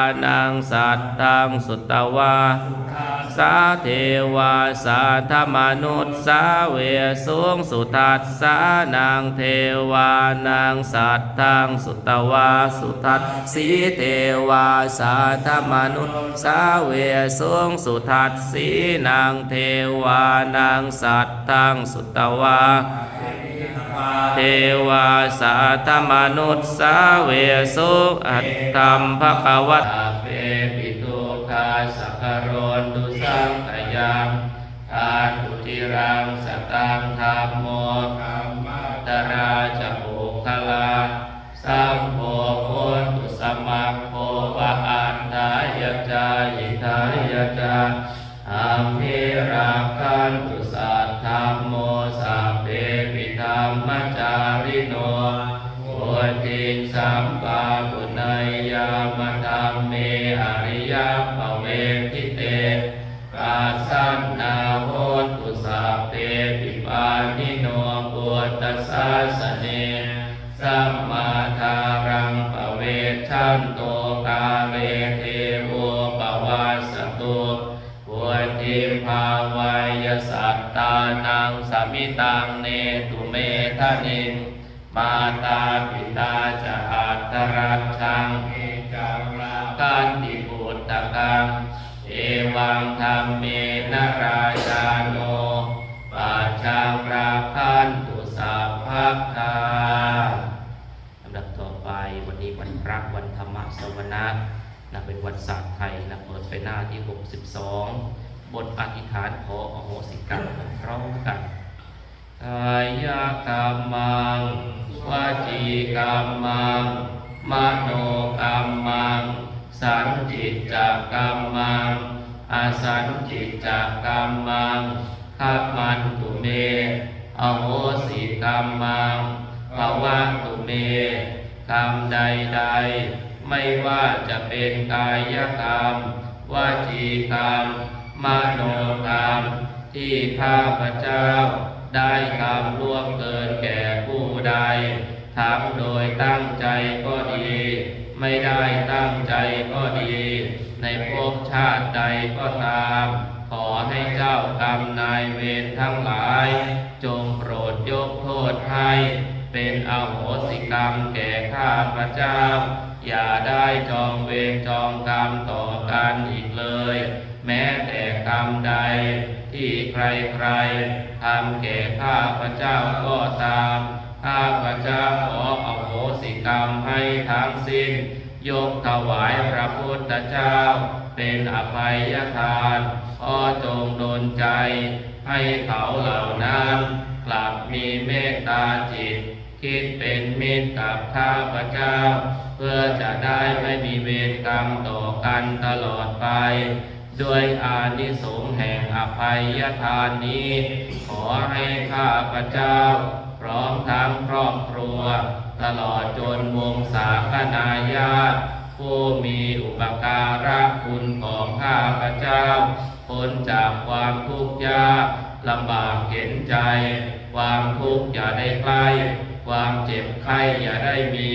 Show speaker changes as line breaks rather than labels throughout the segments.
านังสัตตังสุตตวาสาเทวาสาธรรมนุษย์สาเวสุงสุทัสสานังเทวานังสัตตังสุตตวาสุทัสสีเทวาสาธรรมนุษย์สาเวสุงสุทัสสีนังเทวานังสัตตังสุตตวา เทวาสาธมนุษย์สาเวสุอัตตัมภคววัตเปปิตุคาสักโรนดุสังขยังทานุติรังสตังธรรมโมธรรมตราจะโภคลา มิโนโอติสัมปาปุณยยามธรรมเมอริยภเวทิเตปัสสันนาโหตุสัพเพปิปานิโนปุตตสสาสเนสัมมาทารังปเวชันโตกาเลเทโวปวาสตุปุติภาวายสัตตานังสมิตังเนตุเมทะนิง มาตาปิตาจะอัตตรักชังเอจังรากันติปุตตะกัง เอวังธรรมเมนะราชาโนปัจจังราคันตุสัพพะทาลำดับต่อไปวันนี้วันพระวันธรรมสวนะนะเป็นวันศาสตร์ไทยนะเปิดไปหน้าที่ 62 บทอธิษฐานขออโหสิกรรมพร้อมกันกายกรรมัง วจีกรรมังมโนกรรมังสันจิตจกกรรมังอาสันจิตจกกรรมังขับมันตุเมอโหสิกรรมังภาวะตุเมกรรมใดๆไม่ว่าจะเป็นกายกรรมวจีกรรมมโนกรรมที่ข้าพเจ้าได้ทำล่วงเกินแก่ ใดทำโดยตั้งใจก็ดี ไม่ได้ตั้งใจก็ดี ในภพชาติใดก็ตาม ขอให้เจ้ากรรมนายเวรทั้งหลาย จงโปรดยกโทษให้ เป็นอโหสิกรรมแก่ข้าพระเจ้า อย่าได้จองเวรจองกรรมต่อกันอีกเลย แม้แต่กรรมใดที่ใครๆทำแก่ข้าพระเจ้าก็ตาม ข้าพเจ้าขออโหสิกรรมให้ทั้งสิ้น ยกถวายพระพุทธเจ้า เป็นอภัยทานขอจงดลใจ ให้เขาเหล่านั้น กลับมีเมตตาจิต คิดเป็นมิตรกับข้าพเจ้า เพื่อจะได้ไม่มีเวรกรรมต่อกันตลอดไปด้วยอานิสงส์แห่งอภัยทานนี้ ขอให้ข้าพเจ้า ร้อมทั้งครอบครัว ตลอดจนวงศาคณาญาติผู้มีอุปการะคุณของข้าพเจ้าพ้นจากความทุกข์ยากลำบากเห็นใจ ความทุกข์อย่าได้ใกล้ความเจ็บไข้อย่าได้มี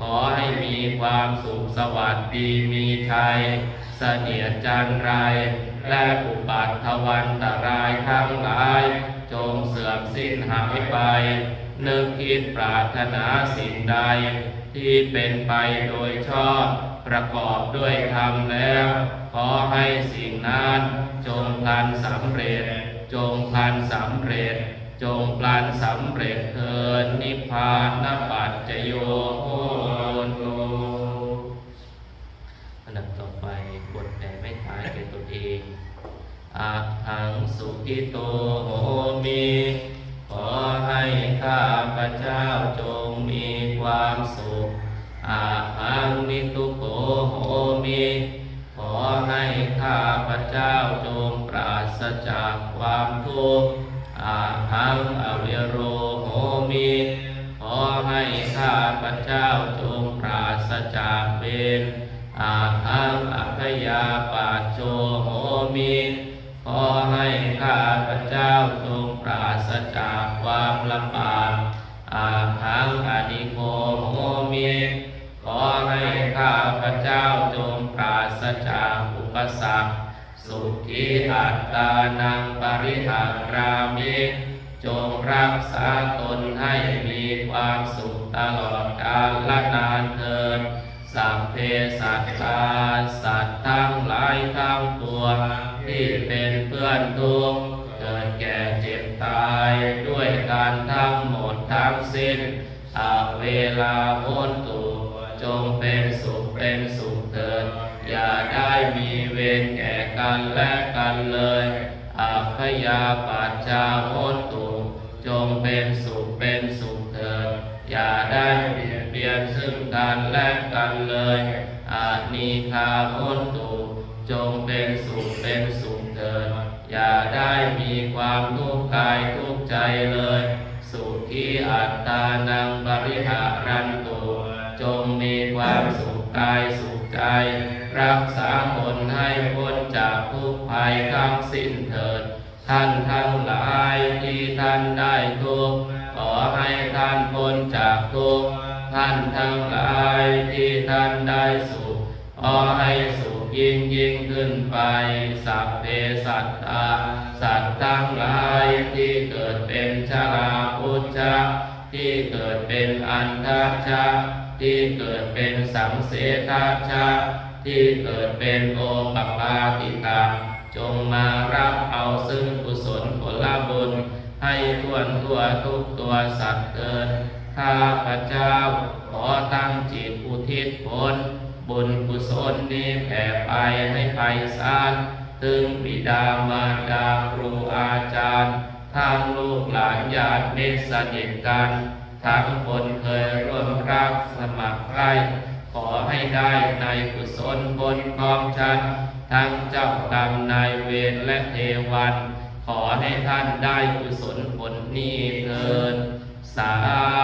ขอให้มีความสุขสวัสดีมีชัยเสนียจันไร และอุบัติทวันตรายทั้งหลาย จงเสื่อมสิ้นหายไป นึกคิดปรารถนาสิ่งใด ที่เป็นไปโดยชอบ ประกอบด้วยธรรมแล้ว ขอให้สิ่งนั้น จงพลันสำเร็จ จงพลันสำเร็จ จงพลันสำเร็จเถิดนิพพานปัจจโย อาหังสุขิโตโหมิขอให้ข้าพระเจ้าจงมีความสุขอาหังนิทุโกโหมิขอให้ข้าพระเจ้าจงปราศจากความทุกข์อาหังอเวโรโหมิขอให้ข้าพระเจ้าจงปราศจากเวรอาหังอภยาปาโจโหมิ ขอให้ข้าพระเจ้าจงปราศจากความลำบากอาหังอนิโกโหมิขอให้ข้าพระเจ้าจงปราศจากอุปสรรคสุขีอัตตานังปริหารามิจงรักษาตนให้มีความสุขตลอดกาลนานเถิด สัพเพสัตตาสัตว์ทั้งหลายทั้งปวงที่เป็นเพื่อนทุกข์เกิดแก่เจ็บตายด้วยการทั้งหมดทั้งสิ้นอาเวลาโหนตุจงเป็นสุขเป็นสุขเถิด อย่าได้มีเวรแก่กันและกันเลยอาพยาปัจจาโหนตุจงเป็นสุขเป็นสุขเถิด อย่าได้เบียดเบียนซึ่ง กันและกันเลยอานิคาโหตุจงเป็นสุขเป็นสุขเถิดอย่าได้มีความทุกข์กายทุกข์ใจเลย สุขีอัตตานังบริหารันตุจงมีความสุขกายสุขใจ รักษาตนให้พ้นจากทุกภัยทั้งสิ้นเถิด ท่านทั้งหลายที่ท่านได้ทุกข์ขอให้ท่านพ้นจากทุกข์ ท่านทั้งหลายที่ท่านได้สุขขอให้สุขยิ่งยิ่งขึ้นไป สัพเพสัตตาสัตว์ทั้งหลายที่เกิดเป็นชราพุทธะที่เกิดเป็นอันทชะที่เกิดเป็นสังเสทชะที่เกิดเป็นโอปปาติกาจงมารับเอาซึ่งกุศลผลบุญ ให้ทวนทั่วทุกตัวสัตว์เกิน ข้าพระเจ้า ขอตั้งจิตอุทิศผล บุญกุศลนี้แผ่ไปให้ไพศาลถึงบิดามารดาครูอาจารย์ ทั้งลูกหลานญาติมิตรสนิทกัน ทั้งคนเคยร่วมรักสมัครใครขอให้ได้ในกุศลบนของฉัน ทั้งเจ้ากรรมนายเวรและเทวัน ขอให้ท่านได้กุศลผลนี้เถิดสาธุสา